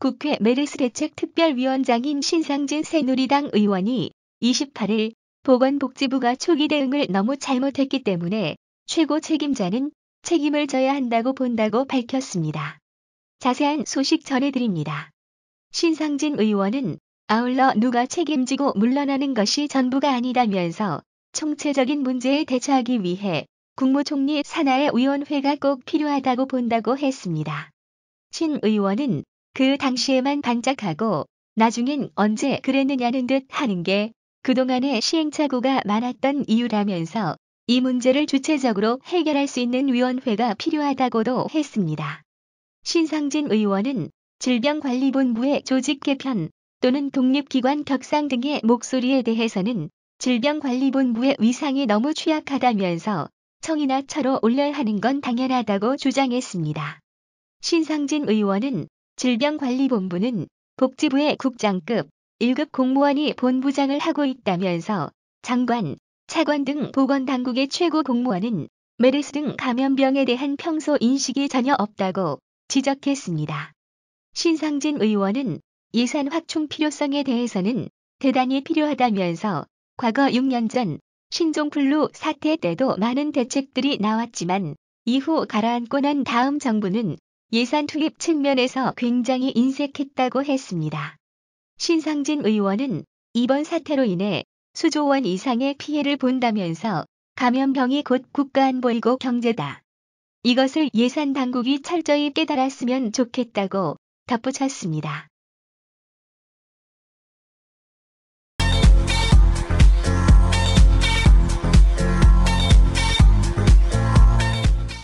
국회 메르스 대책 특별위원장인 신상진 새누리당 의원이 28일 보건복지부가 초기 대응을 너무 잘못했기 때문에 최고 책임자는 책임을 져야 한다고 본다고 밝혔습니다. 자세한 소식 전해드립니다. 신상진 의원은 아울러 누가 책임지고 물러나는 것이 전부가 아니다면서 총체적인 문제에 대처하기 위해 국무총리 산하의 위원회가 꼭 필요하다고 본다고 했습니다. 신 의원은 그 당시에만 반짝하고 나중엔 언제 그랬느냐는 듯 하는 게 그동안의 시행착오가 많았던 이유라면서 이 문제를 주체적으로 해결할 수 있는 위원회가 필요하다고도 했습니다. 신상진 의원은 질병관리본부의 조직 개편 또는 독립기관 격상 등의 목소리에 대해서는 질병관리본부의 위상이 너무 취약하다면서 청이나 차로 올려야 하는 건 당연하다고 주장했습니다. 신상진 의원은 질병관리본부는 복지부의 국장급 1급 공무원이 본부장을 하고 있다면서 장관, 차관 등 보건당국의 최고 공무원은 메르스 등 감염병에 대한 평소 인식이 전혀 없다고 지적했습니다. 신상진 의원은 예산 확충 필요성에 대해서는 대단히 필요하다면서 과거 6년 전 신종플루 사태 때도 많은 대책들이 나왔지만 이후 가라앉고 난 다음 정부는 예산 투입 측면에서 굉장히 인색했다고 했습니다. 신상진 의원은 이번 사태로 인해 수조 원 이상의 피해를 본다면서 감염병이 곧 국가안보이고 경제다. 이것을 예산 당국이 철저히 깨달았으면 좋겠다고 덧붙였습니다.